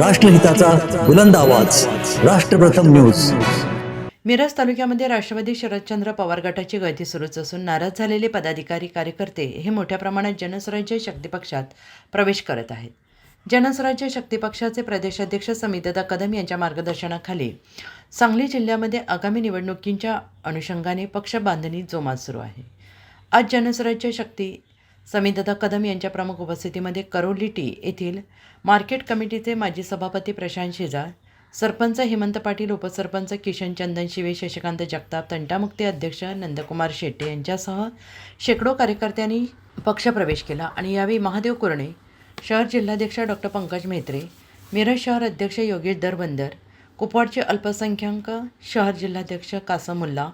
राष्ट्रहिताचा बुलंद आवाज. राष्ट्रप्रथम न्यूज. मिरज तालुक्यामध्ये राष्ट्रवादी शरदचंद्र पवार गटाची गळती सुरूच असून नाराज झालेले पदाधिकारी कार्यकर्ते हे मोठ्या प्रमाणात जनस्वराज्य शक्तीपक्षात प्रवेश करत आहेत. जनस्वराज्य शक्ती पक्षाचे प्रदेशाध्यक्ष समितदा कदम यांच्या मार्गदर्शनाखाली सांगली जिल्ह्यामध्ये आगामी निवडणुकींच्या अनुषंगाने पक्ष बांधणी जोमात सुरू आहे. आज जनस्वराज्य शक्ती समितदा कदम यांच्या प्रमुख उपस्थितीमध्ये करोली टी येथील मार्केट कमिटीचे माजी सभापती प्रशांत शेजार सरपंच हेमंत पाटील उपसरपंच किशन चंदन शिवे शशिकांत जगताप तंटामुक्ती अध्यक्ष नंदकुमार शेट्टे यांच्यासह शेकडो कार्यकर्त्यांनी पक्षप्रवेश केला. आणि यावेळी महादेव कुरणे शहर जिल्हाध्यक्ष डॉक्टर पंकज म्हेत्रे मिरज शहर अध्यक्ष योगेश दरबंदर कुपवाडचे अल्पसंख्याक शहर जिल्हाध्यक्ष कासमुल्ला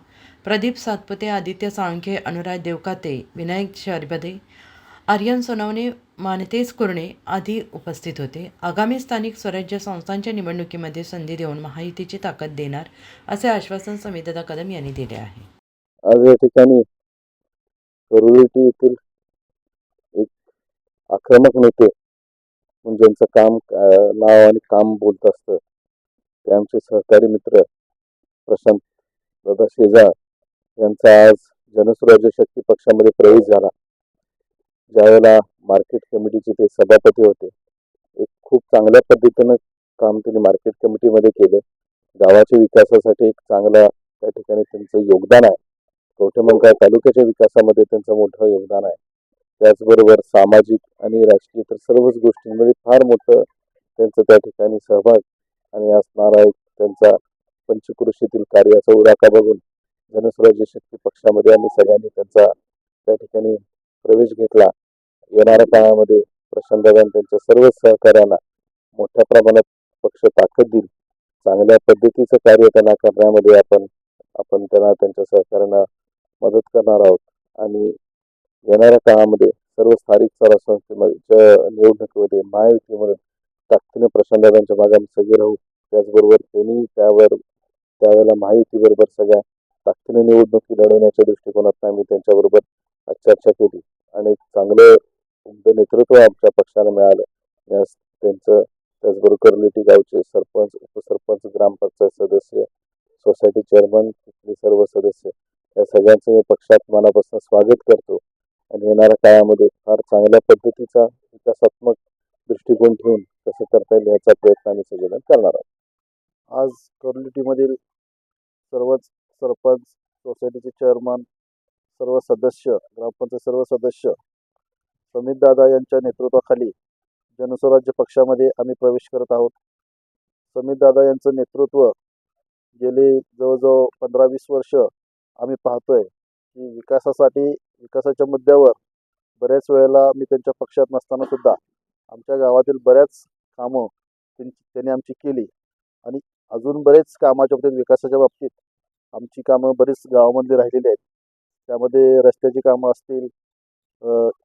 प्रदीप सातपुते आदित्य साळुंखे अनुराग देवकाते विनायक शरबदे आर्यन सोनवणे मानतेज कुर्णे आदी उपस्थित होते. आगामी स्थानिक स्वराज्य संस्थांच्या निवडणुकीमध्ये संधी देऊन महायुतीची ताकद देणार असे आश्वासन समितदा कदम यांनी दिले आहे. आज या ठिकाणी करुळेटी येथील एक आक्रमक नेते ज्यांचं काम नाव आणि काम बोलत असतं ते आमचे सहकारी मित्र प्रशांत दादा शेजार यांचा आज जनसुराज्य शक्ती पक्षामध्ये प्रवेश झाला. ज्यावेळेला मार्केट कमिटीचे ते सभापती होते एक खूप चांगल्या पद्धतीनं काम त्यांनी मार्केट कमिटीमध्ये केलं. गावाच्या विकासासाठी एक चांगला त्या ठिकाणी त्यांचं योगदान आहे. कवठेमंकाळ तालुक्याच्या विकासामध्ये त्यांचं मोठं योगदान आहे. त्याचबरोबर सामाजिक आणि राजकीय तर सर्वच गोष्टींमध्ये फार मोठं त्यांचं त्या ठिकाणी सहभाग आणि असणारा एक त्यांचा पंचकृषीतील कार्याचा उराका बघून जनस्वराज्य शक्ती पक्षामध्ये आम्ही सगळ्यांनी त्यांचा त्या ठिकाणी प्रवेश घेतला. येणाऱ्या काळामध्ये प्रशांतदादा आणि त्यांच्या सर्व सहकार्यांना मोठ्या प्रमाणात पक्ष ताकद देईल. चांगल्या पद्धतीचं कार्य त्यांना करण्यामध्ये आपण आपण त्यांना त्यांच्या सहकार्यांना मदत करणार आहोत. आणि येणाऱ्या काळामध्ये सर्व स्थानिक स्वराज संस्थेमध्ये निवडणुकीमध्ये महायुतीमध्ये ताकदीने प्रशांतदादांच्या मागे आम्ही सगळे राहू. त्याचबरोबर त्यांनी त्यावर त्यावेळेला महायुतीबरोबर सगळ्या ताकदीने निवडणुकी लढवण्याच्या दृष्टिकोनातून आम्ही त्यांच्याबरोबर चर्चा केली. आणि एक चांगलं नेतृत्व आमच्या पक्षाला मिळालं. या त्यांचं त्याचबरोबर कर्लिटी गावचे सरपंच उपसरपंच ग्रामपंचायत सदस्य सोसायटी चेअरमन तिथले सर्व सदस्य या सगळ्यांचं मी पक्षात मनापासून स्वागत करतो. आणि येणाऱ्या काळामध्ये फार चांगल्या पद्धतीचा विकासात्मक दृष्टिकोन ठेवून कसं करता येईल याचा प्रयत्न आम्ही सगळेजण करणार आहोत. आज कर्लिटीमधील सर्वच सरपंच सोसायटीचे चेअरमन सर्व सदस्य ग्रामपंचायत सर्व सदस्य समित दादा यांच्या नेतृत्वाखाली जनस्वराज्य पक्षामध्ये आम्ही प्रवेश करत आहोत. समित दादा यांचं नेतृत्व गेले जवळजवळ पंधरा वीस वर्ष आम्ही पाहतोय की विकासासाठी विकासाच्या मुद्द्यावर बऱ्याच वेळेला मी त्यांच्या पक्षात नसताना सुद्धा आमच्या गावातील बऱ्याच कामं त्यांची त्यांनी आमची केली. आणि अजून बरेच कामाच्या बाबतीत विकासाच्या बाबतीत आमची कामं बरीच गावामध्ये राहिलेली आहेत. त्यामध्ये रस्त्याची कामं असतील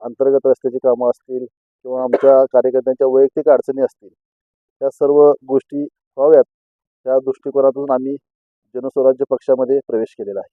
अंतर्गत रस्त्याची कामं असतील किंवा आमच्या कार्यकर्त्यांच्या वैयक्तिक अडचणी असतील त्या सर्व गोष्टी व्हाव्यात. त्या दृष्टिकोनातून आम्ही जनस्वराज्य पक्षामध्ये प्रवेश केलेला आहे.